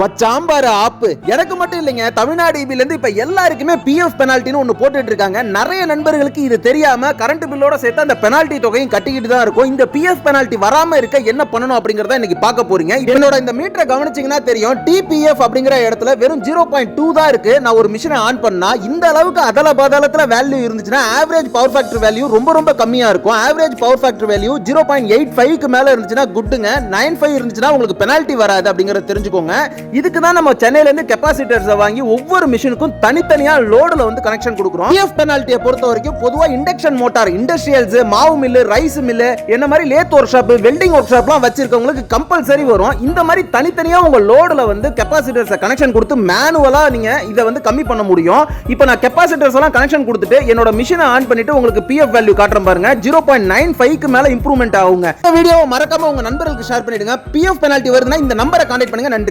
வச்சாம்பாரு ஆப்பு. எனக்கு மட்டும் இல்லைங்க தமிழ்நாடு இபில இருந்து இப்ப எல்லாருக்குமே பிஎஃப் பெனால்ட்டின்னு ஒன்னு போட்டுட்டு இருக்காங்க. நிறைய நண்பர்களுக்கு இது தெரியாம கரண்ட் பில்லோட சேர்த்து அந்த பெனால்ட்டி தொகையும் கட்டிக்கிட்டு தான் இருக்கும். இந்த பிஎஃப் பெனால்ட்டி வராம இருக்க என்ன பண்ணணும் அப்படிங்கறத இன்னைக்கு பார்க்க போறீங்க. என்னோட இந்த மீட்டரை கவனிச்சீங்கன்னா தெரியும். டிபிஎஃப் அப்படிங்கிற இடத்துல வெறும் ஜீரோ பாயிண்ட் டூ தான் இருக்கு. நான் ஒரு மிஷினை ஆன் பண்ணா இந்த அளவுக்கு அதல பாதாளத்துல வேல்யூ இருந்துச்சுன்னா ஆவரேஜ் பவர் ஃபேக்டர் வேல்யூ ரொம்ப ரொம்ப கம்மியா இருக்கும். Average power factor value zero point eight ஃபைவ்க்கு மேல இருந்துச்சுன்னா குட்டுங்க நைன் ஃபைவ் இருந்துச்சுன்னா உங்களுக்கு பெனால்ட்டி வராது அப்படிங்கறத தெரிஞ்சுக்கோங்க. இதுக்கு தான் நம்ம சென்னையில இருந்து கெப்பாசிட்டர்ஸை வாங்கி ஒவ்வொரு மிஷினுக்கும் தனித்தனியா லோடுல வந்து கனெக்ஷன் கொடுக்குறோம். பிஎஃப் பெனால்ட்டியை பொறுத்த வரைக்கும் பொதுவா இண்டக்ஷன் மோட்டார் இண்டஸ்ட்ரியல்ஸ் மாவு மில்லு ரைஸ் மில்லு என்ன மாதிரி lathe workshop welding work ஷாப்லாம் வச்சிருக்கவங்களுக்கு கம்பல்சரி வரும். இந்த மாதிரி தனித்தனியா உங்க லோடுல வந்து கெப்பாசிட்டர்ஸை கனெக்ஷன் கொடுத்து மேனுவலா நீங்க இதை வந்து கம்மி பண்ண முடியும். இப்போ நான் கெப்பாசிட்டர்ஸ் எல்லாம் கனெக்ஷன் கொடுத்துட்டு என்னோட மிஷினை ஆன் பண்ணிட்டு உங்களுக்கு பிஎஃப் வேல்யூ காட்டுறேன் பாருங்க. ஜீரோ பாயிண்ட் நைன் ஃபைவ்க்கு மேல இம்ப்ரூவ்மெண்ட் ஆகுங்க. இந்த வீடியோவை மறக்காம உங்க நண்பர்களுக்கு ஷேர் பண்ணிடுங்க. பிஎஃப் பெனால்ட்டி வருதுன்னா இந்த நம்பரை கான்டாக்ட் பண்ணுங்க. நன்றி.